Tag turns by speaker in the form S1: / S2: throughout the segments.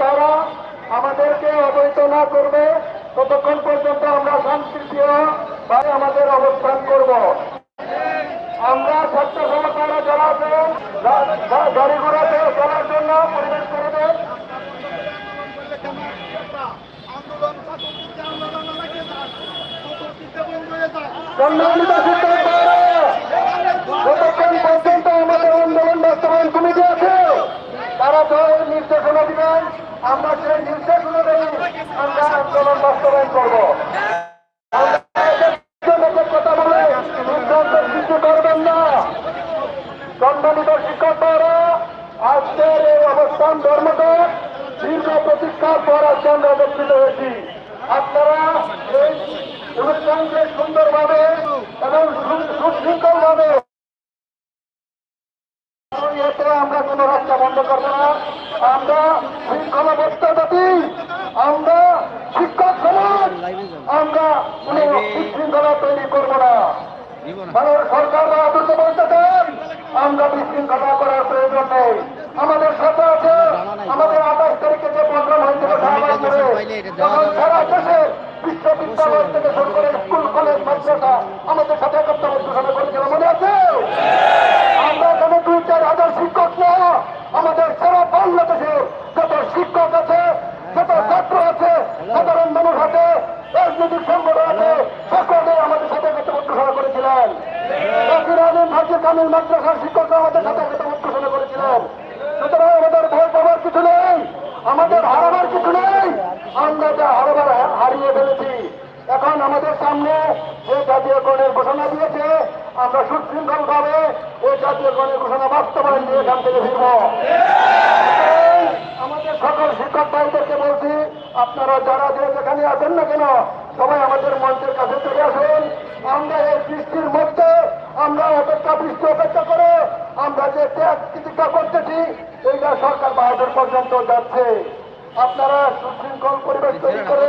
S1: তারা আমাদেরকে অবৈধ না করবে। ততক্ষণ পর্যন্ত আমরা শান্তিপ্রিয় ভাবে আমাদের অবস্থান করব। আমরা ছাত্র সমাজরা যারা গাড়ি ঘোড়াতে চলার জন্য পরিবেশ করে দেন। সম্মানিত যতক্ষণ পর্যন্ত আমাদের আন্দোলন বাস্তবায়ন কমিটি আছে তারা তো এই নির্দেশনা দিবেন আমরা সেই নির্দেশ অনুযায়ী আমরা আন্দোলন বাস্তবায়ন করব। সম্মানিত শিক্ষকরা আজকের এই অবস্থান ধর্মঘট দীর্ঘ প্রতীক্ষার পর আজকে আমরা একত্রিত হয়েছি আপনারা এই অনুষ্ঠানকে সুন্দরভাবে এবং সুশৃঙ্খল ভাবে আমরা কোন রাস্তা বন্ধ করব না। আমরা শৃঙ্খলাবদ্ধতাটি আমরা শিক্ষক সমাজ, আমরা কোন বিশৃঙ্খলা তৈরি করব না। মানে সরকার বাহাদুরকে বলতে দেন আমরা বিশৃঙ্খলা করার প্রয়োজন নেই। আমাদের সাথে আছে, আমাদের আঠাশ তারিখে যে প্রোগ্রাম হয়েছিল তখন সারা দেশে বিশ্ববিদ্যালয় থেকে শুরু করে স্কুল, কলেজ, মাদ্রাসা আমাদের সাথে একত্র ঘোষণা করেছিল। মনে আছে? আমরা এখানে দুই চার হাজার শিক্ষক না আমাদের বাংলাদেশে যত শিক্ষক আছে, যত ছাত্র আছে, সাধারণ মানুষ আছে, রাজনৈতিক সংগঠন আছে, সকলে আমাদের সাথে একত্র ঘোষণা করেছিলেন। হাজির কামিল মাদ্রাসার আমাদের সাথে করেছিলেন। সুতরাং আমাদের ভয় পাবার কিছু নেই, আমাদের হারাবার কিছু নেই, আমরা যা হারাবার হারিয়ে ফেলেছি। এখন আমাদের সামনে যে জাতীয়করণের ঘোষণা দিয়েছে আমরা সুশৃঙ্খল ভাবে এই জাতীয়করণের ঘোষণা বাস্তবায়ন দিয়ে এখান থেকে ফিরব। আমাদের সকল শিক্ষক ভাইদেরকে বলছি, আপনারা যারা যে যেখানে আছেন না কেন, সবাই আমাদের মঞ্চের কাছে চলে আসুন। আমরা এই বৃষ্টির মধ্যে, আমরা অপেক্ষা, বৃষ্টি অপেক্ষা করে আমরা যে ত্যাগ চিকিৎসা করতেছি, এইটা সরকার বাহাদুর পর্যন্ত যাচ্ছে। আপনারা সুশৃঙ্খল পরিবেশ তৈরি করে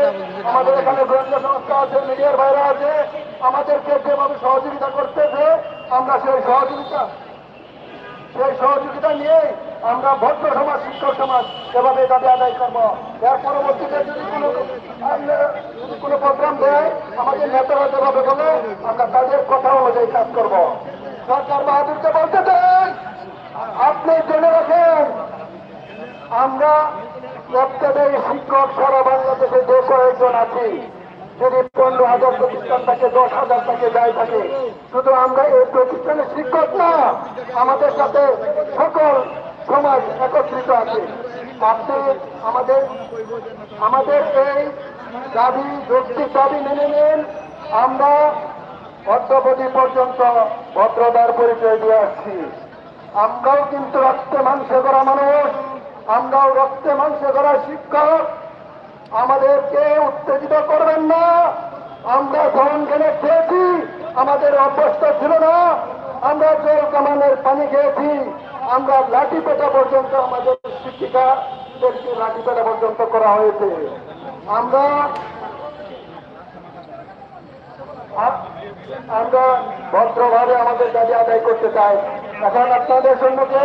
S1: আমাদের এখানে গোয়েন্দা সংস্থা আছে মিডিয়ার বাইরে আছে। আমাদেরকে যেভাবে সহযোগিতা করতেছে আমরা সেই সহযোগিতা সেই সহযোগিতা নিয়ে আমরা ভদ্র সমাজ শিক্ষক সমাজ এভাবে দাবি আদায় করব। এর পরবর্তীতে যদি কোনো যদি কোনো প্রোগ্রাম দেয় আমাদের নেতারা যেভাবে বলে আমরা তাদের কথা অনুযায়ী কাজ করব। সরকার বাহাদুরকে বলতে দেন আপনি জেনে রাখেন আমরা প্রত্যেকের শিক্ষক সারা বাংলাদেশে যে কয়েকজন আছি, যদি পনেরো হাজার প্রতিষ্ঠান থাকে, দশ হাজার থাকে, যাই থাকে, শুধু আমরা এই প্রতিষ্ঠানের শিক্ষক না, আমাদের সাথে সকল সমাজ একত্রিত আছে। আপনি আমাদের আমাদের এই দাবি যৌক্তিক দাবি মেনে নেন, আমরা অদ্যবধি পর্যন্ত ভদ্রতার পরিচয় দিয়ে আসছি। আমরাও কিন্তু রক্তে মাংসে করা মানুষ। আমরাও রক্তে মাংসে করা শিক্ষক, আমাদেরকে উত্তেজিত করবেন না। আমরা ধন খেলে খেয়েছি, আমাদের অভ্যস্ত ছিল না। আমরা জল কামানের পানি খেয়েছি, আমরা লাঠি পেটা পর্যন্ত আমাদের শিক্ষিকাদেরকে লাঠি পেটা পর্যন্ত করা হয়েছে। আমরা আমরা ভদ্রভাবে আমাদের দাবি আদায় করতে চাই। এখন আপনাদের সম্মুখে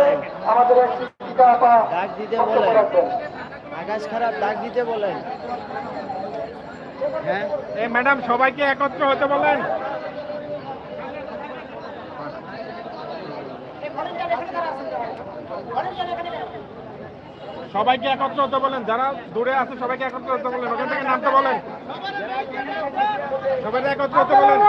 S1: আমাদের এক শিক্ষিকা আপা
S2: ডাক দিতে বলেন। আকাশ খারাপ ডাক দিতে বলেন। হ্যাঁ?
S3: এই ম্যাডাম সবাইকে একত্র হতে বলেন। সবাইকে একত্র হতে বলেন। যারা দূরে আছে সবাইকে একত্র হতে বলেন। ওখান থেকে নামতে বলেন। সবাই একত্র হতে বলেন।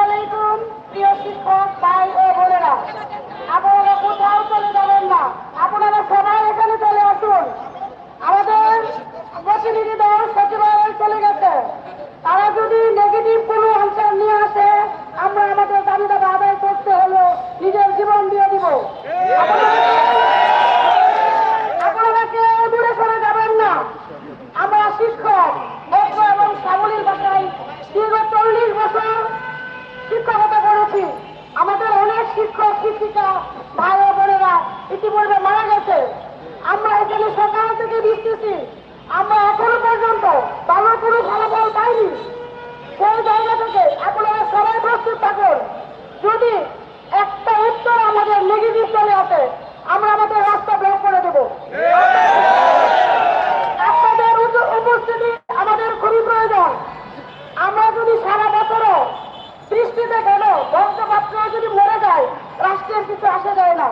S4: কিছু আসা যায় না।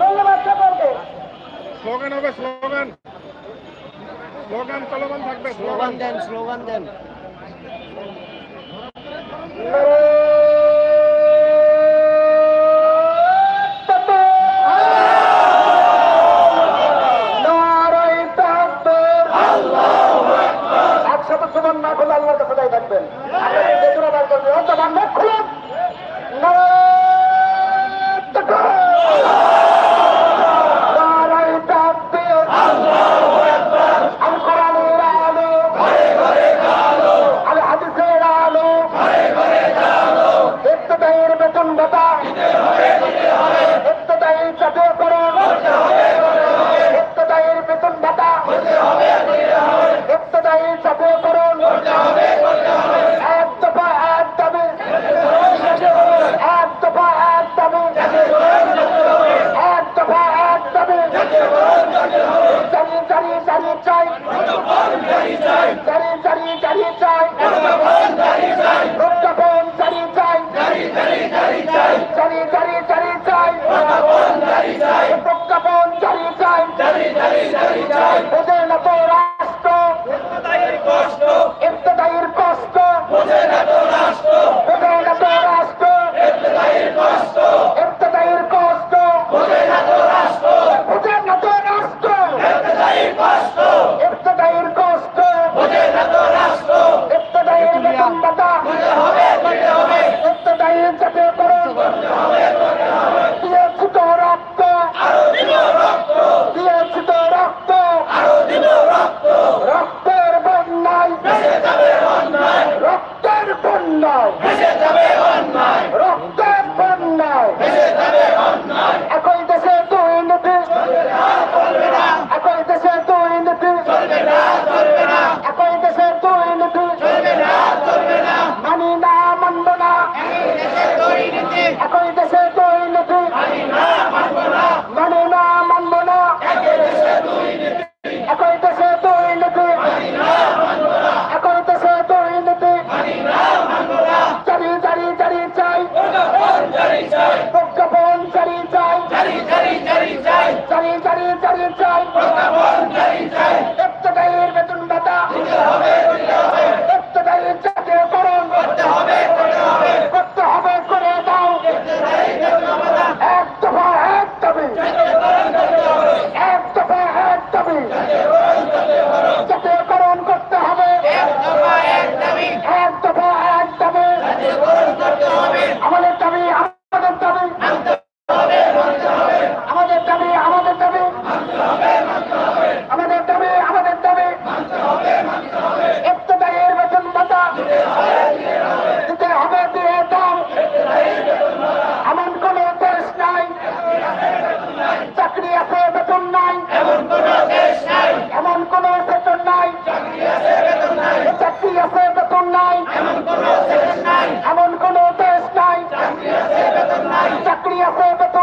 S4: ধন্যবাদ সকলকে।
S3: স্লোগান হবে স্লোগান স্লোগান চলমান থাকবে
S2: স্লোগান দেন স্লোগান দেন।
S1: না করলে আল্লাহর কাছে থাকবেন। আপনাকে বেতন আদায় করবেন অন্তমান মুখ খুলুন। না Solidarity! অন্যায় যাবে অন্যায়। محبت